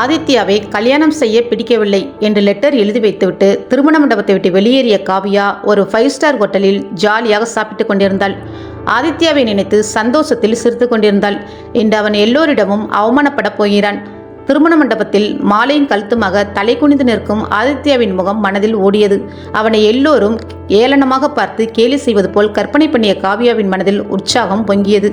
ஆதித்யாவை கல்யாணம் செய்ய பிடிக்கவில்லை என்று லெட்டர் எழுதி வைத்துவிட்டு திருமண மண்டபத்தை விட்டு வெளியேறிய காவியா ஒரு ஃபைவ் ஸ்டார் ஹோட்டலில் ஜாலியாக சாப்பிட்டுக் கொண்டிருந்தாள். ஆதித்யாவை நினைத்து சந்தோஷத்தில் சிரித்து கொண்டிருந்தாள். இன்று அவன் எல்லோரிடமும் அவமானப்படப் போகிறான். திருமண மண்டபத்தில் மாலையின் கழுத்துமாக தலை குனிந்து நிற்கும் ஆதித்யாவின் முகம் மனதில் ஓடியது. அவனை எல்லோரும் ஏளனமாக பார்த்து கேலி செய்வது போல் கற்பனை பண்ணிய காவியாவின் மனதில் உற்சாகம் பொங்கியது.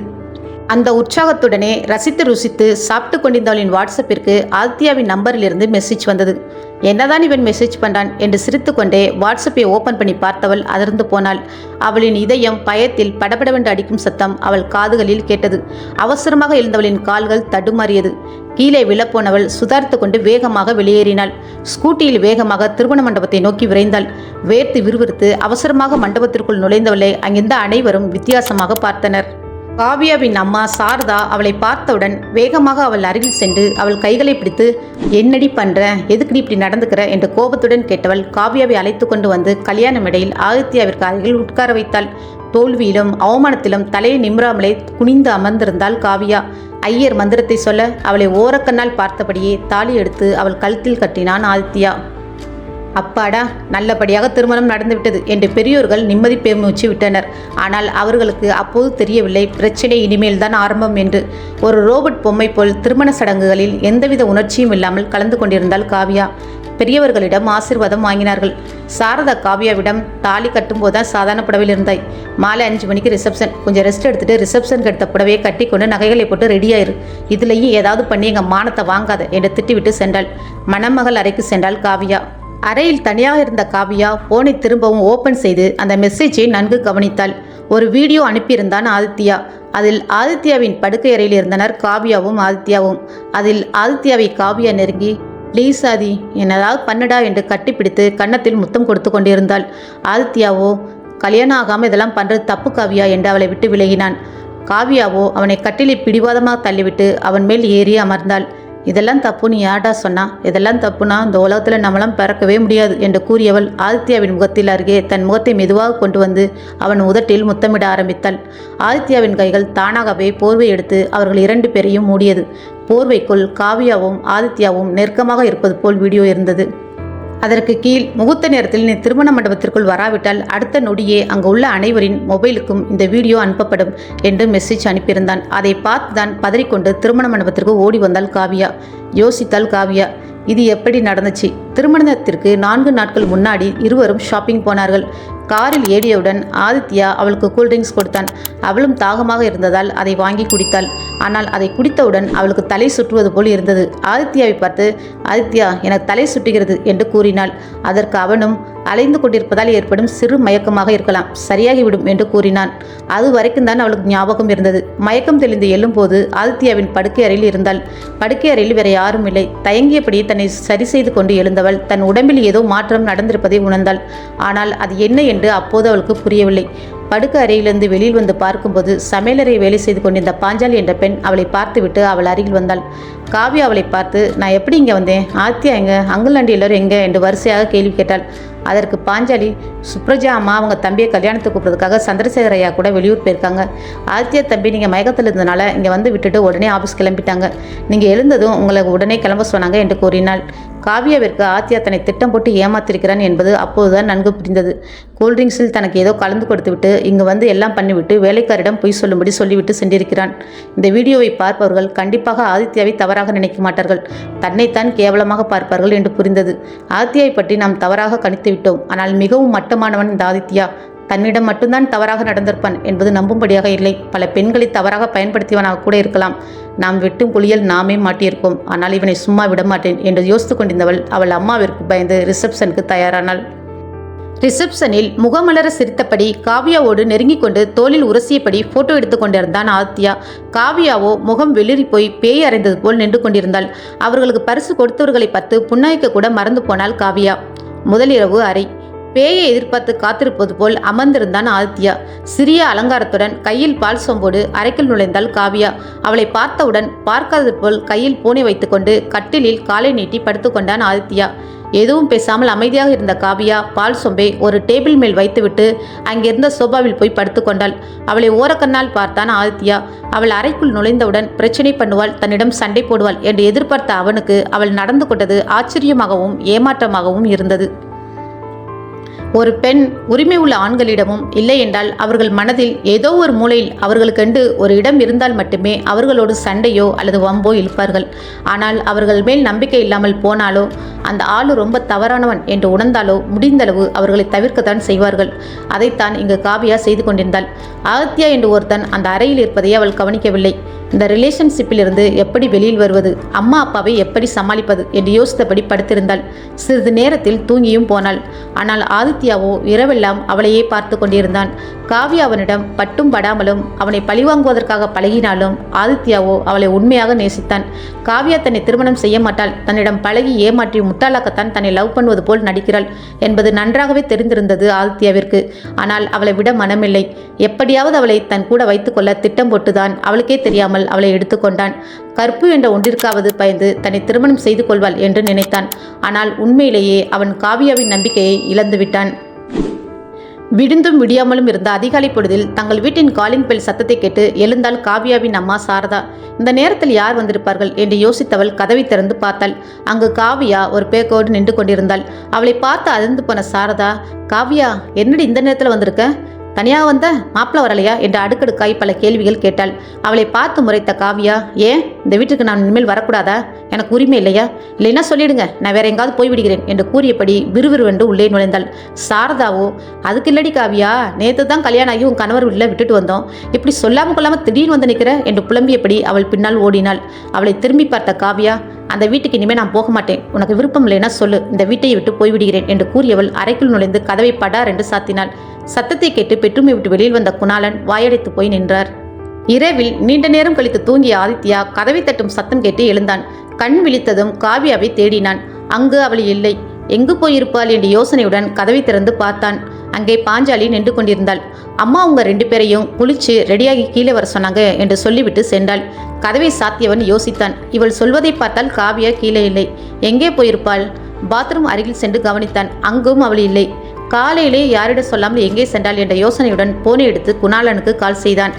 அந்த உற்சாகத்துடனே ரசித்து ருசித்து சாப்பிட்டு கொண்டிருந்தவளின் வாட்ஸ்அப்பிற்கு ஆதித்யாவின் நம்பரிலிருந்து மெசேஜ் வந்தது. என்னதான் இவன் மெசேஜ் பண்ணான் என்று சிரித்துக்கொண்டே வாட்ஸ்அப்பை ஓபன் பண்ணி பார்த்தவள் அதிர்ந்து போனாள். அவளின் இதயம் பயத்தில் படபடவென்று அடிக்கும் சத்தம் அவள் காதுகளில் கேட்டது. அவசரமாக எழுந்தவளின் கால்கள் தடுமாறியது. கீழே விழப்போனவள் சுதாரித்து கொண்டு வேகமாக வெளியேறினாள். ஸ்கூட்டியில் வேகமாக திருமண மண்டபத்தை நோக்கி விரைந்தாள். வேர்த்து விறுவிறுத்து அவசரமாக மண்டபத்திற்குள் நுழைந்தவளை அங்கிருந்த அனைவரும் வித்தியாசமாக பார்த்தனர். காவியாவின் அம்மா சாரதா அவளை பார்த்தவுடன் வேகமாக அவள் அருகில் சென்று அவள் கைகளை பிடித்து என்னடி பண்ற? எதுக்குடி இப்படி நடந்துக்கிற? என்று கோபத்துடன் கேட்டவள் காவியாவை அழைத்து கொண்டு வந்து கல்யாண மேடையில் ஆதித்யாவிற்கு அருகில் உட்கார வைத்தாள். தோல்வியிலும் அவமானத்திலும் தலையை நிமிராமலே குனிந்து அமர்ந்திருந்தாள் காவியா. ஐயர் மந்திரத்தை சொல்ல அவளை ஓரக்கண்ணால் பார்த்தபடியே தாலி எடுத்து அவள் கழுத்தில் கட்டினான் ஆதித்யா. அப்பாடா நல்லபடியாக திருமணம் நடந்துவிட்டது என்று பெரியோர்கள் நிம்மதி பெருமூச்சு விட்டனர். ஆனால் அவர்களுக்கு அப்போது தெரியவில்லை பிரச்சனை இனிமேல் தான் ஆரம்பம் என்று. ஒரு ரோபோட் பொம்மை போல் திருமண சடங்குகளில் எந்தவித உணர்ச்சியும் இல்லாமல் கலந்து கொண்டிருந்தால் காவியா. பெரியவர்களிடம் ஆசீர்வாதம் வாங்கினார்கள். சாரதா காவியாவிடம் தாலி கட்டும்போது தான் சாதாரண புடவையில் இருந்தாய். மாலை அஞ்சு மணிக்கு ரிசப்ஷன். கொஞ்சம் ரெஸ்ட் எடுத்துட்டு ரிசப்ஷனுக்கு எடுத்த புடவையை கட்டி கொண்டு நகைகளை போட்டு ரெடியாயிரு இதுலேயும் ஏதாவது பண்ணி எங்கள் மானத்தை வாங்காத என்று திட்டிவிட்டு சென்றாள். மணமகள் அறைக்கு சென்றாள் காவியா. அறையில் தனியாக இருந்த காவியா போனை திரும்பவும் ஓபன் செய்து அந்த மெசேஜை நன்கு கவனித்தாள். ஒரு வீடியோ அனுப்பியிருந்தான் ஆதித்யா. அதில் ஆதித்யாவின் படுக்கை அறையில் இருந்தனர் காவியாவும் ஆதித்யாவும். அதில் ஆதித்யாவை காவியா நெருங்கி ப்ளீஸ் ஆதி என்னதாவது பண்ணுடா என்று கட்டிப்பிடித்து கன்னத்தில் முத்தம் கொடுத்து கொண்டிருந்தாள். ஆதித்யாவோ கல்யாணம் ஆகாமல் இதெல்லாம் பண்ணுறது தப்பு காவியா என்று அவளை விட்டு விலகினான். காவியாவோ அவனை கட்டிலை பிடிவாதமாக தள்ளிவிட்டு அவன் மேல் ஏறி அமர்ந்தாள். இதெல்லாம் தப்பு நீ யார்டா சொன்னா? இதெல்லாம் தப்புனா இந்த உலகத்தில் நம்மளாம் பிறக்கவே முடியாது என்று கூறியவள் ஆதித்யாவின் முகத்தில் அருகே தன் முகத்தை மெதுவாக கொண்டு வந்து அவன் உதட்டில் முத்தமிட ஆரம்பித்தாள். ஆதித்யாவின் கைகள் தானாகவே போர்வை எடுத்து அவர்கள் இரண்டு பேரையும் மூடியது. போர்வைக்குள் காவியாவும் ஆதித்யாவும் நெருக்கமாக இருப்பது போல் வீடியோ இருந்தது. அதற்கு கீழ் முகூர்த்த நேரத்தில் நீ திருமண மண்டபத்திற்குள் வராவிட்டால் அடுத்த நொடியே அங்கு உள்ள அனைவரின் மொபைலுக்கும் இந்த வீடியோ அனுப்பப்படும் என்று மெசேஜ் அனுப்பியிருந்தான். அதை பார்த்துதான் பதறிக்கொண்டு திருமண மண்டபத்திற்கு ஓடி வந்தாள் காவியா. யோசித்தாள் காவியா. இது எப்படி நடந்துச்சு? திருமணத்திற்கு நான்கு நாட்கள் முன்னாடி இருவரும் ஷாப்பிங் போனார்கள். காரில் ஏறியவுடன் ஆதித்யா அவளுக்கு கூல்ட்ரிங்க்ஸ் கொடுத்தான். அவளும் தாகமாக இருந்ததால் அதை வாங்கி குடித்தாள். ஆனால் அதை குடித்தவுடன் அவளுக்கு தலை சுற்றுவது போல் இருந்தது. ஆதித்யாவை பார்த்து ஆதித்யா எனக்கு தலை சுட்டுகிறது என்று கூறினாள். அதற்கு அவனும் அலைந்து கொண்டிருப்பதால் ஏற்படும் சிறு மயக்கமாக இருக்கலாம். சரியாகிவிடும் என்று கூறினான். அது வரைக்கும் தான் அவளுக்கு ஞாபகம் இருந்தது. மயக்கம் தெளிந்து எழும்போது ஆதித்யாவின் படுக்கை அறையில் இருந்தாள். படுக்கை அறையில் வேற யாரும் இல்லை. தயங்கியபடி தன்னை சரி செய்து கொண்டு எழுந்தவள் தன் உடம்பில் ஏதோ மாற்றம் நடந்திருப்பதை உணர்ந்தாள். ஆனால் அது என்ன என்று அப்போது அவளுக்கு புரியவில்லை. படுக்க அறையிலிருந்து வெளியில் வந்து பார்க்கும்போது சமையலறை வேலை செய்து கொண்டிருந்த பாஞ்சாலி என்ற பெண் அவளை பார்த்துவிட்டு அவள் அருகில் வந்தாள். காவியா அவளை பார்த்து நான் எப்படி இங்கே வந்தேன்? ஆத்தியா எங்க? அங்கிள் ஆண்டி எல்லோரும் எங்கே? என்று வரிசையாக கேள்வி கேட்டாள். அதற்கு பாஞ்சாலி சுப்ரஜா அம்மா அவங்க தம்பியை கல்யாணத்துக்கு கூப்பிட்றதுக்காக சந்திரசேகர் ஐயா கூட வெளியூர் போயிருக்காங்க. ஆதித்யா தம்பி நீங்கள் மயக்கத்தில் இருந்தனால இங்கே வந்து விட்டுட்டு உடனே ஆஃபீஸ் கிளம்பிட்டாங்க. நீங்கள் எழுந்ததும் உங்களை உடனே கிளம்ப சொன்னாங்க என்று கூறினாள். காவியாவிற்கு ஆத்தியா தன்னை திட்டம் போட்டு ஏமாத்திருக்கிறான் என்பது அப்போதுதான் நன்கு புரிந்தது. கூல்ட்ரிங்க்ஸில் தனக்கு ஏதோ கலந்து கொடுத்துவிட்டு இங்கு வந்து எல்லாம் பண்ணிவிட்டு வேலைக்காரிடம் பொய் சொல்லும்படி சொல்லிவிட்டு சென்றிருக்கிறான். இந்த வீடியோவை பார்ப்பவர்கள் கண்டிப்பாக ஆதித்யாவை தவறாக நினைக்க மாட்டார்கள். தன்னைத்தான் கேவலமாக பார்ப்பார்கள் என்று புரிந்தது. ஆதித்யாவை பற்றி நாம் தவறாக கணித்து விட்டோம் ஆனால் மிகவும் மட்டமானவன் இந்த ஆதித்யா. தன்னிடம் மட்டும்தான் தவறாக நடந்திருப்பான் என்பது நம்பும்படியாக இல்லை. பல பெண்களை தவறாக பயன்படுத்தியவனாக கூட இருக்கலாம். நாம் வெட்டும் குளியல் நாமே மாட்டியிருப்போம். ஆனால் இவனை சும்மா விடமாட்டேன் என்று யோசித்து கொண்டிருந்தவள் அவள் அம்மாவிற்கு பயந்து ரிசப்ஷனுக்கு தயாரானாள். ரிசப்ஷனில் முகமலர சிரித்தபடி காவியாவோடு நெருங்கிக் கொண்டு தோளில் உரசியபடி போட்டோ எடுத்து கொண்டிருந்தான் ஆத்யா காவியாவோ முகம் வெளிரி போய் பேய் அறைந்தது போல் நின்று கொண்டிருந்தாள். அவர்களுக்கு பரிசு கொடுத்தவர்களை பார்த்து புன்னகைக்க கூட மறந்து போனாள் காவியா. முதலிரவு அறை. பேயை எதிர்பார்த்து காத்திருப்பது போல் அமர்ந்திருந்தான் ஆதித்யா. சிறிய அலங்காரத்துடன் கையில் பால் சொம்போடு அறைக்குள் நுழைந்தாள் காவியா. அவளை பார்த்தவுடன் பார்க்காதது போல் கையில் பூனை வைத்துக்கொண்டு கட்டிலில் காலை நீட்டி படுத்துக்கொண்டான் ஆதித்யா. எதுவும் பேசாமல் அமைதியாக இருந்த காவியா பால் சொம்பை ஒரு டேபிள் மேல் வைத்துவிட்டு அங்கிருந்த சோபாவில் போய் படுத்துக்கொண்டாள் அவளை ஓரக்கண்ணால் பார்த்தான் ஆதித்யா. அவள் அறைக்குள் நுழைந்தவுடன் பிரச்சனை பண்ணுவாள் தன்னிடம் சண்டை போடுவாள் என்று எதிர்பார்த்த அவனுக்கு அவள் நடந்து கொண்டது ஆச்சரியமாகவும் ஏமாற்றமாகவும் இருந்தது. ஒரு பெண் உரிமை உள்ள ஆண்களிடமும் இல்லை என்றால் அவர்கள் மனதில் ஏதோ ஒரு மூலையில் அவர்களுக்கென்று ஒரு இடம் இருந்தால் மட்டுமே அவர்களோடு சண்டையோ அல்லது வம்போ இழுப்பார்கள் ஆனால் அவர்கள் மேல் நம்பிக்கை இல்லாமல் போனாலோ அந்த ஆளு ரொம்ப தவறானவன் என்று உணர்ந்தாலோ முடிந்தளவு அவர்களை தவிர்க்கத்தான் செய்வார்கள். அதைத்தான் இங்கு காவியா செய்து கொண்டிருந்தாள். ஆதித்யா என்று ஒருத்தன் அந்த அறையில் இருப்பதை அவள் கவனிக்கவில்லை. இந்த ரிலேஷன்ஷிப்பில் இருந்து எப்படி வெளியில் வருவது? அம்மா அப்பாவை எப்படி சமாளிப்பது? என்று யோசித்தபடி படுத்திருந்தாள். சிறிது நேரத்தில் தூங்கியும் போனாள். ஆனால் ஆதித்யாவோ இரவெல்லாம் அவளையே பார்த்து கொண்டிருந்தான். காவியா அவனிடம் பட்டும் படாமலும் அவனை பழிவாங்குவதற்காக பழகினாலும் ஆதித்யாவோ அவளை உண்மையாக நேசித்தான். காவியா தன்னை திருமணம் செய்ய மாட்டாள். தன்னிடம் பழகி ஏமாற்றி முட்டாளாக்கத்தான் தன்னை லவ் பண்ணுவது போல் நடிக்கிறாள் என்பது நன்றாகவே தெரிந்திருந்தது ஆதித்யாவிற்கு. ஆனால் அவளை விட மனமில்லை. எப்படியாவது அவளை தன் கூட வைத்துக்கொள்ள திட்டம் போட்டுதான் அவளுக்கே தெரியாமல் அவளை எடுத்துக்கொண்டான். கற்பு என்ற ஒன்றிற்காவது பயந்து தன்னை திருமணம் செய்து கொள்வாள் என்று நினைத்தான். ஆனால் உண்மையிலேயே அவன் காவியாவின் நம்பிக்கையை இழந்துவிட்டான் விடிந்தும் விடியாமலும் இருந்த அதிகாலை பொழுதில் தங்கள் வீட்டின் காலிங் பெல் சத்தத்தை கேட்டு எழுந்தாள் காவியாவின் அம்மா சாரதா. இந்த நேரத்தில் யார் வந்திருப்பார்கள் என்று யோசித்தவள் கதவை திறந்து பார்த்தாள். அங்கு காவியா ஒரு பேக்கோடு நின்று கொண்டிருந்தாள். அவளை பார்த்து அதிர்ந்து போன சாரதா காவியா என்னடி இந்த நேரத்தில் வந்திருக்க? தனியாக வந்த மாப்பிள்ள வரலையா என்று அடுக்கடுக்காய் பல கேள்விகள் கேட்டாள். அவளை பார்த்து முறைத்த காவியா ஏன் இந்த வீட்டுக்கு நான் இனிமேல் வரக்கூடாதா? எனக்கு உரிமை இல்லையா? இல்லைன்னா சொல்லிடுங்க? நான் வேற எங்காவது போய்விடுகிறேன் என்று கூறியபடி விறுவிறுவென்று உள்ளே நுழைந்தாள். சாரதாவோ அதுக்கு இல்லடி காவியா நேற்று தான் கல்யாணம் ஆகி உன் கணவர் வீட்டில் விட்டுட்டு வந்தோம். இப்படி சொல்லாமல் கொள்ளாமல் திடீர்னு வந்து நிற்கிற என்று புலம்பியபடி அவள் பின்னால் ஓடினாள். அவளை திரும்பி பார்த்த காவியா அந்த வீட்டுக்கு இனிமேல் நான் போக மாட்டேன். உனக்கு விருப்பம் இல்லைன்னா சொல்லு. இந்த வீட்டையை விட்டு போய்விடுகிறேன் என்று கூறியவள் அறைக்குள் நுழைந்து கதவை படார் என்று சாத்தினாள். சத்தத்தை கேட்டு பெற்றுமை விட்டு வெளியில் வந்த குணாளன் வாயடைத்து போய் நின்றார். இரவில் நீண்ட நேரம் கழித்து தூங்கிய ஆதித்யா கதவை தட்டும் சத்தம் கேட்டு எழுந்தான். கண் விழித்ததும் காவியாவை தேடினான். அங்கு அவள் இல்லை. எங்கு போயிருப்பாள் என்ற யோசனையுடன் கதவை திறந்து பார்த்தான். அங்கே பாஞ்சாலி நின்று கொண்டிருந்தாள். அம்மா அவங்க ரெண்டு பேரையும் குளிச்சு ரெடியாகி கீழே வர சொன்னாங்க என்று சொல்லிவிட்டு சென்றாள். கதவை சாத்தியவன் யோசித்தான். இவள் சொல்வதை பார்த்தால் காவியா கீழே இல்லை. எங்கே போயிருப்பாள்? பாத்ரூம் அருகில் சென்று கவனித்தான். அங்கும் அவள் இல்லை. காலையிலே யாரிடம் சொல்லாமல் எங்கே சென்றாள் என்ற யோசனையுடன் போனை எடுத்து குணாளனுக்கு கால் செய்தான்.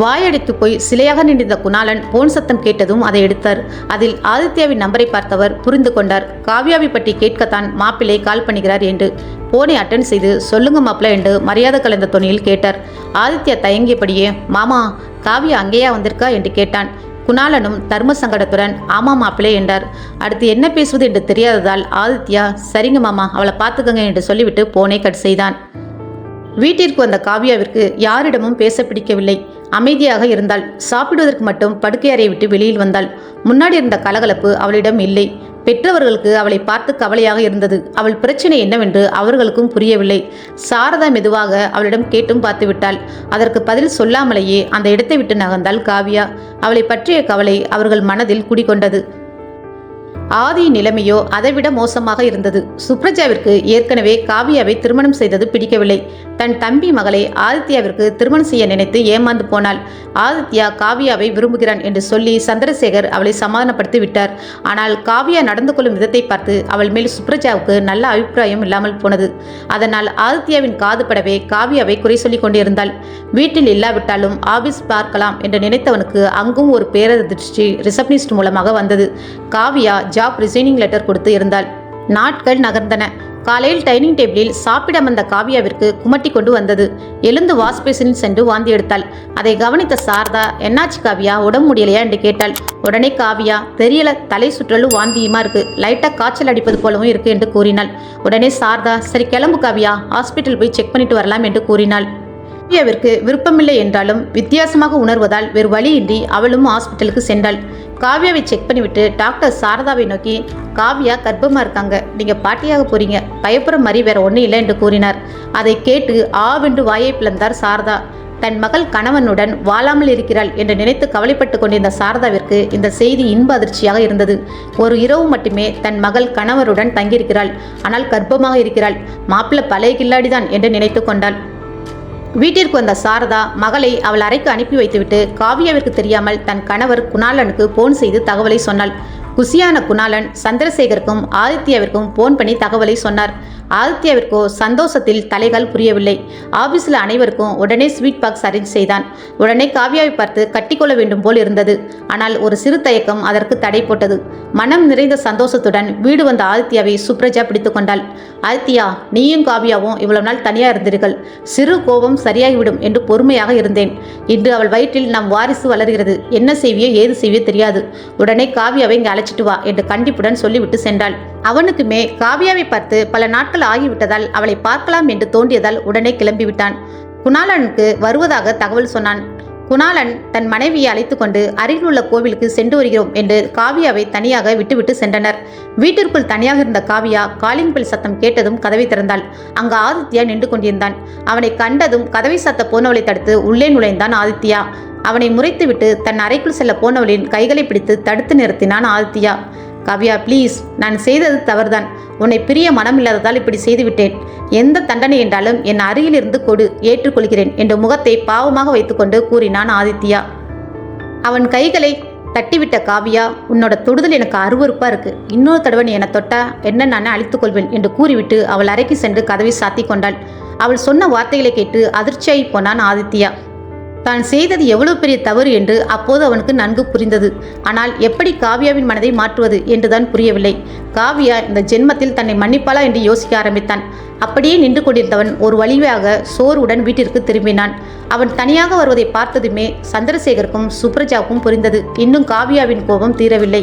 வாயடித்து போய் சிலையாக நின்றிருந்த குணாளன் போன் சத்தம் கேட்டதும் அதை எடுத்தார். அதில் ஆதித்யாவின் நம்பரை பார்த்தவர் புரிந்து கொண்டார். காவியாவை பற்றி கேட்கத்தான் மாப்பிள்ளை கால் பண்ணுகிறார் என்று போனை அட்டன் செய்து சொல்லுங்க மாப்பிள்ள என்று மரியாதை கலந்த துணியில் கேட்டார். ஆதித்யா தயங்கியபடியே மாமா காவியா அங்கேயா வந்திருக்கா? என்று கேட்டான். குணாலனும் தர்ம சங்கடத்துடன் ஆமா மாப்பிளே என்றார். அடுத்து என்ன பேசுவது என்று தெரியாததால் ஆதித்யா சரிங்க மாமா அவளை பார்த்துக்கங்க என்று சொல்லிவிட்டு போனை கட் செய்தான். வீட்டிற்கு வந்த காவியாவிற்கு யாரிடமும் பேச பிடிக்கவில்லை. அமைதியாக இருந்தாள். சாப்பிடுவதற்கு மட்டும் படுக்கை அறையை விட்டு வெளியில் வந்தாள். முன்னாடி இருந்த கலகலப்பு அவளிடம் இல்லை. பெற்றவர்களுக்கு அவளை பார்த்து கவலையாக இருந்தது. அவள் பிரச்சனை என்னவென்று அவர்களுக்கும் புரியவில்லை. சாரதா மெதுவாக அவளிடம் கேட்டும் பார்த்து விட்டாள். அதற்கு பதில் சொல்லாமலேயே அந்த இடத்தை விட்டு நகர்ந்தாள் காவியா. அவளை பற்றிய கவலை அவர்கள் மனதில் குடிகொண்டது. ஆதி நிலைமையோ அதைவிட மோசமாக இருந்தது. சுப்ரஜாவிற்கு ஏற்கனவே காவியாவை திருமணம் செய்தது பிடிக்கவில்லை. தன் தம்பி மகளை ஆதித்யாவிற்கு திருமணம் செய்ய நினைத்து ஏமாந்து போனாள். ஆதித்யா காவியாவை விரும்புகிறான் என்று சொல்லி சந்திரசேகர் அவளை சமாதானப்படுத்தி விட்டார். ஆனால் காவியா நடந்து கொள்ளும் விதத்தை பார்த்து அவள் மேல் சுப்ரஜாவுக்கு நல்ல அபிப்பிராயம் இல்லாமல் போனது. அதனால் ஆதித்யாவின் காது படவே காவியாவை குறை சொல்லிக் கொண்டிருந்தாள். வீட்டில் இல்லாவிட்டாலும் ஆபீஸ் பார்க்கலாம் என்று நினைத்தவனுக்கு அங்கும் ஒரு பேரதிர்ச்சி ரிசப்னிஸ்ட் மூலமாக வந்தது. காவியா ஜாப் ரிசைனிங் லெட்டர் கொடுத்து இருந்தாள். நாட்கள் நகர்ந்தன. காலையில் டைனிங் டேபிளில் சாப்பிட வந்த காவியாவிற்கு குமட்டி கொண்டு வந்தது. எழுந்து வாஷ் பேசினில் சென்று வாந்தி எடுத்தாள். அதை கவனித்த சாரதா என்னாச்சு காவியா? உடம்பு முடியலையா? என்று கேட்டாள். உடனே காவியா தெரியல. தலை சுற்றலும் வாந்தியுமா இருக்கு. லைட்டாக காய்ச்சல் அடிப்பது போலவும் இருக்கு என்று கூறினாள். உடனே சாரதா சரி கிளம்பு காவியா. ஹாஸ்பிட்டல் போய் செக் பண்ணிட்டு வரலாம் என்று கூறினாள். காவியாவிற்கு விருப்பமில்லை என்றாலும் வித்தியாசமாக உணர்வதால் வேறு வழியின்றி அவளும் ஹாஸ்பிட்டலுக்கு சென்றாள். காவியாவை செக் பண்ணிவிட்டு டாக்டர் சாரதாவை நோக்கி காவ்யா கர்ப்பமாக இருக்காங்க. நீங்கள் பாட்டியாக போகிறீங்க பயப்புற மாதிரி வேற ஒன்றும் இல்லை என்று கூறினார். அதை கேட்டு ஆவென்று வாயை பிளந்தார் சாரதா. தன் மகள் கணவனுடன் வாழாமல் இருக்கிறாள் என்று நினைத்து கவலைப்பட்டு கொண்டிருந்த சாரதாவிற்கு இந்த செய்தி இன்ப அதிர்ச்சியாக இருந்தது. ஒரு இரவு மட்டுமே தன் மகள் கணவருடன் தங்கியிருக்கிறாள். ஆனால் கர்ப்பமாக இருக்கிறாள். மாப்பிள்ளை பழைய கில்லாடிதான் என்று நினைத்து கொண்டாள். வீட்டிற்கு வந்த சாரதா மகளை அவள் அறைக்கு அனுப்பி வைத்துவிட்டு காவியாவிற்கு தெரியாமல் தன் கணவர் குணாலனுக்கு போன் செய்து தகவலை சொன்னாள். குசியான குணாளன் சந்திரசேகருக்கும் ஆதித்யாவிற்கும் போன் பண்ணி தகவலை சொன்னார். ஆதித்யாவிற்கோ சந்தோஷத்தில் தலைகள் புரியவில்லை. ஆபீஸில் அனைவருக்கும் உடனே ஸ்வீட் பாக்ஸ் அரேஞ்ச் செய்தான். உடனே காவியாவை பார்த்து கட்டிக்கொள்ள வேண்டும் போல் இருந்தது. ஆனால் ஒரு சிறு தயக்கம் அதற்கு தடை போட்டது. மனம் நிறைந்த சந்தோஷத்துடன் வீடு வந்த ஆதித்யாவை சுப்ரஜா பிடித்து கொண்டாள். ஆதித்யா நீயும் காவியாவும் இவ்வளவு நாள் தனியாக இருந்தீர்கள். சிறு கோபம் சரியாகிவிடும் என்று பொறுமையாக இருந்தேன். இன்று அவள் வயிற்றில் நம் வாரிசு வளர்கிறது. என்ன செய்வியோ ஏது செய்வியோ தெரியாது. உடனே காவியாவை இங்கே அழைச்சிட்டு வா என்று கண்டிப்புடன் சொல்லிவிட்டு சென்றாள். அவனுக்குமே காவியாவை பார்த்து பல நாட்கள் ஆகிவிட்டதால் அவளை பார்க்கலாம் என்று தோன்றியதால் உடனே கிளம்பிவிட்டான். குணாளனுக்கு வருவதாக தகவல் சொன்னான். குணாளன் தன் மனைவியை அழைத்து கொண்டு அருகிலுள்ள கோவிலுக்கு சென்று வருகிறோம் என்று காவியாவை தனியாக விட்டுவிட்டு சென்றனர். வீட்டிற்குள் தனியாக இருந்த காவியா காலிங் பெல் சத்தம் கேட்டதும் கதவை திறந்தாள். அங்கு ஆதித்யா நின்று கொண்டிருந்தான். அவனை கண்டதும் கதவை சத்த போனவளை தடுத்து உள்ளே நுழைந்தான் ஆதித்யா. அவனை முறைத்துவிட்டு தன் அறைக்குள் செல்ல போனவளின் கைகளை பிடித்து தடுத்து நிறுத்தினான் ஆதித்யா. காவ்யா ப்ளீஸ் நான் செய்தது தவறுதான். உன்னை பிரிய மனம் இல்லாததால் இப்படி செய்துவிட்டேன். எந்த தண்டனை என்றாலும் என் அருகிலிருந்து கொடு ஏற்றுக்கொள்கிறேன் என்ற முகத்தை பாவமாக வைத்துக்கொண்டு கூறினான் ஆதித்யா. அவன் கைகளை தட்டிவிட்ட காவியா உன்னோட தொடுதல் எனக்கு அருவருப்பாக இருக்கு. இன்னொரு தடவை நீ என்னை தொட்டா என்ன நானே அழித்துக் கொள்வேன் என்று கூறிவிட்டு அவள் அறைக்கு சென்று கதவை சாத்தி கொண்டாள். அவள் சொன்ன வார்த்தைகளை கேட்டு அதிர்ச்சியாகி போனான் ஆதித்யா. தான் செய்தது எவ்வளவு பெரிய தவறு என்று அப்போது அவனுக்கு நன்கு புரிந்தது. ஆனால் எப்படி காவியாவின் மனதை மாற்றுவது என்றுதான் புரியவில்லை. காவியா இந்த ஜென்மத்தில் தன்னை மன்னிப்பாளா என்று யோசிக்க ஆரம்பித்தான். அப்படியே நின்று கொண்டிருந்தவன் ஒரு வழியாக சோர்வுடன் வீட்டிற்கு திரும்பினான். அவன் தனியாக வருவதை பார்த்ததுமே சந்திரசேகருக்கும் சுப்ரஜாவுக்கும் புரிந்தது. இன்னும் காவியாவின் கோபம் தீரவில்லை.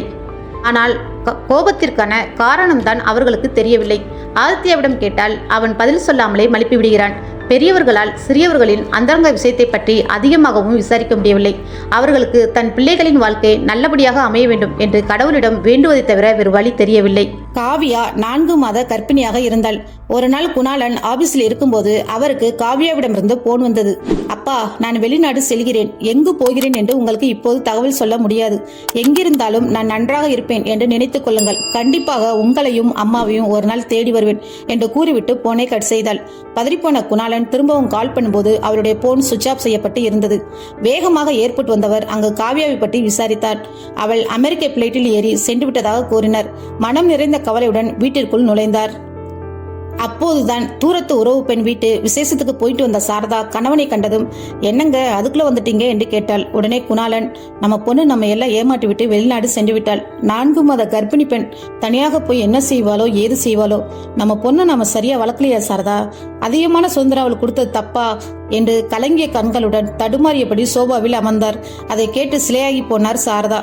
ஆனால் க- கோபத்திற்கான காரணம்தான் அவர்களுக்கு தெரியவில்லை. ஆதித்யாவிடம் கேட்டால் அவன் பதில் சொல்லாமலே மழுப்பி விடுகிறான் பெரியவர்களால் சிறியவர்களின் அந்தரங்க விஷயத்தை பற்றி அதிகமாகவும் விசாரிக்க முடியவில்லை. அவர்களுக்கு தன் பிள்ளைகளின் வாழ்க்கை நல்லபடியாக அமைய வேண்டும் என்று கடவுளிடம் வேண்டுவதை தவிர வேறு வழி தெரியவில்லை. காவியா நான்கு மாத கர்ப்பிணியாக இருந்தாள். ஒரு நாள் குணாளன் ஆபீஸில் இருக்கும்போது அவருக்கு காவியாவிடமிருந்து போன் வந்தது. அப்பா நான் வெளிநாடு செல்கிறேன். எங்கு போகிறேன்? என்று உங்களுக்கு இப்போது தகவல் சொல்ல முடியாது. எங்கிருந்தாலும் நான் நன்றாக இருப்பேன் என்று நினைத்துக் கொள்ளுங்கள். கண்டிப்பாக உங்களையும் அம்மாவையும் ஒரு நாள் தேடி வருவேன் என்று கூறிவிட்டு போனை கட் செய்தாள். பதறிப்போன குணாளன் திரும்பவும் கால் பண்ணும்போது அவருடைய போன் சுவிட்ச் ஆஃப் செய்யப்பட்டு இருந்தது. வேகமாக ஏற்பட்டு வந்தவர் அங்கு காவியாவை பற்றி விசாரித்தார். அவள் அமெரிக்க பிளேட்டில் ஏறி சென்று விட்டதாக கூறினர். மனம் நிறைந்த கவலையுடன் வீட்டிற்குள் நுழைந்தார். அப்போதுதான் தூரத்து உறவு பெண் வீட்டு விசேஷத்துக்கு போயிட்டு வந்த சாரதா கணவனை கண்டதும் என்னங்க அதுக்குள்ள வந்துட்டீங்க? என்று கேட்டாள். உடனே குணாளன் நம்ம பொண்ணு நம்ம எல்லாம் ஏமாட்டி விட்டு வெளிநாடு சென்று விட்டாள். நான்கு மாத கர்ப்பிணி பெண். தனியாக போய் என்ன செய்வாளோ ஏது செய்வாளோ? நம்ம பொண்ணு நம்ம சரியா வளர்க்கலையா சாரதா? அதிகமான சுதந்திரம் அவள் கொடுத்தது தப்பா? என்று கலங்கிய கண்களுடன் தடுமாறியபடி சோபாவில் அமர்ந்தார். அதை கேட்டு சிலையாகி போனார் சாரதா.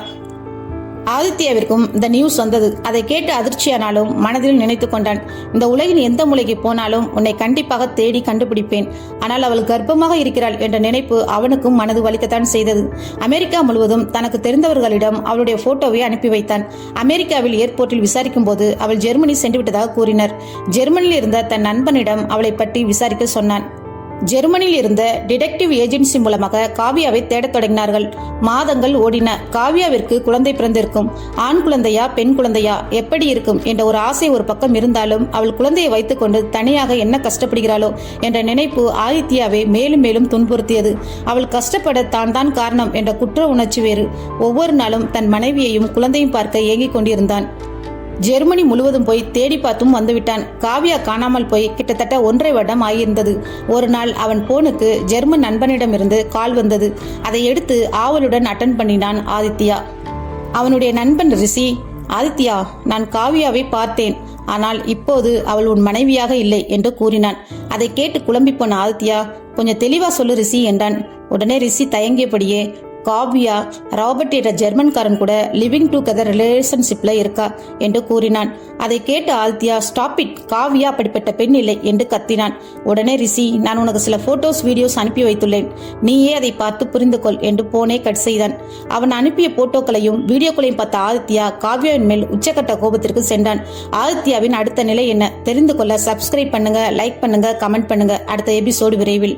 ஆதித்யாவிற்கும் இந்த நியூஸ் வந்தது. அதை கேட்டு அதிர்ச்சியானாலும் மனதில் நினைத்து கொண்டான். இந்த உலகின் எந்த மூலைக்கு போனாலும் உன்னை கண்டிப்பாக தேடி கண்டுபிடிப்பேன். ஆனால் அவள் கர்ப்பமாக இருக்கிறாள் என்ற நினைப்பு அவனுக்கும் மனது வலிக்கத்தான் செய்தது. அமெரிக்கா முழுவதும் தனக்கு தெரிந்தவர்களிடம் அவளுடைய போட்டோவை அனுப்பி வைத்தான். அமெரிக்காவில் ஏர்போர்ட்டில் விசாரிக்கும் போது அவள் ஜெர்மனி சென்றுவிட்டதாக கூறினர். ஜெர்மனியில் இருந்த தன் நண்பனிடம் அவளை பற்றி விசாரிக்க சொன்னான். ஜெர்மனியில் இருந்த டிடெக்டிவ் ஏஜென்சி மூலமாக காவியாவை தேடத் தொடங்கினார்கள். மாதங்கள் ஓடின. காவியாவிற்கு குழந்தை பிறந்திருக்கும். ஆண் குழந்தையா பெண் குழந்தையா எப்படி இருக்கும் என்ற ஒரு ஆசை ஒரு பக்கம் இருந்தாலும் அவள் குழந்தையை வைத்துக்கொண்டு தனியாக என்ன கஷ்டப்படுகிறாளோ என்ற நினைப்பு ஆதித்யாவை மேலும் மேலும் துன்புறுத்தியது. அவள் கஷ்டப்பட தான் தான் காரணம் என்ற குற்ற உணர்ச்சி வேறு. ஒவ்வொரு நாளும் தன் மனைவியையும் குழந்தையும் பார்க்க ஏங்கிக் கொண்டிருந்தான். ஜெர்மனி முழுவதும் போய் தேடி பார்த்தும் வந்துவிட்டான். காவியா காணாமல் போய் கிட்டத்தட்ட ஒன்றை வருடம் ஆகியிருந்தது ஒரு நாள் அவன் போனுக்கு ஜெர்மன் நண்பனிடமிருந்து கால் வந்தது. அதை எடுத்து ஆவலுடன் அட்டன் பண்ணினான் ஆதித்யா. அவனுடைய நண்பன் ரிஷி ஆதித்யா நான் காவியாவை பார்த்தேன். ஆனால் இப்போது அவள் உன் மனைவியாக இல்லை என்று கூறினான். அதை கேட்டு குழம்பி போன ஆதித்யா கொஞ்சம் தெளிவா சொல்லு ரிஷி என்றான். உடனே ரிஷி தயங்கியபடியே காவ்யா ராபர்ட் என்ற ஜெர்மன்காரன் கூட லிவிங் டுகெதர் ரிலேஷன்ஷிப்ல இருக்கா என்று கூறினான். அதை கேட்டு ஆல்தியா ஸ்டாப் இட் காவ்யா அப்படிப்பட்ட பெண் இல்லை என்று கத்தினான். உடனே ரிஷி நான் உனக்கு சில போட்டோஸ் வீடியோஸ் அனுப்பி வைத்துள்ளேன். நீயே அதை பார்த்து புரிந்து கொள் என்று போனே கட் செய்தான். அவன் அனுப்பிய போட்டோக்களையும் வீடியோக்களையும் பார்த்த ஆதித்யா காவ்யாவின் மேல் உச்சக்கட்ட கோபத்திற்கு சென்றான். ஆதித்யாவின் அடுத்த நிலை என்ன? தெரிந்து கொள்ள சப்ஸ்கிரைப் பண்ணுங்க லைக் பண்ணுங்க கமெண்ட் பண்ணுங்க. அடுத்த எபிசோடு விரைவில்.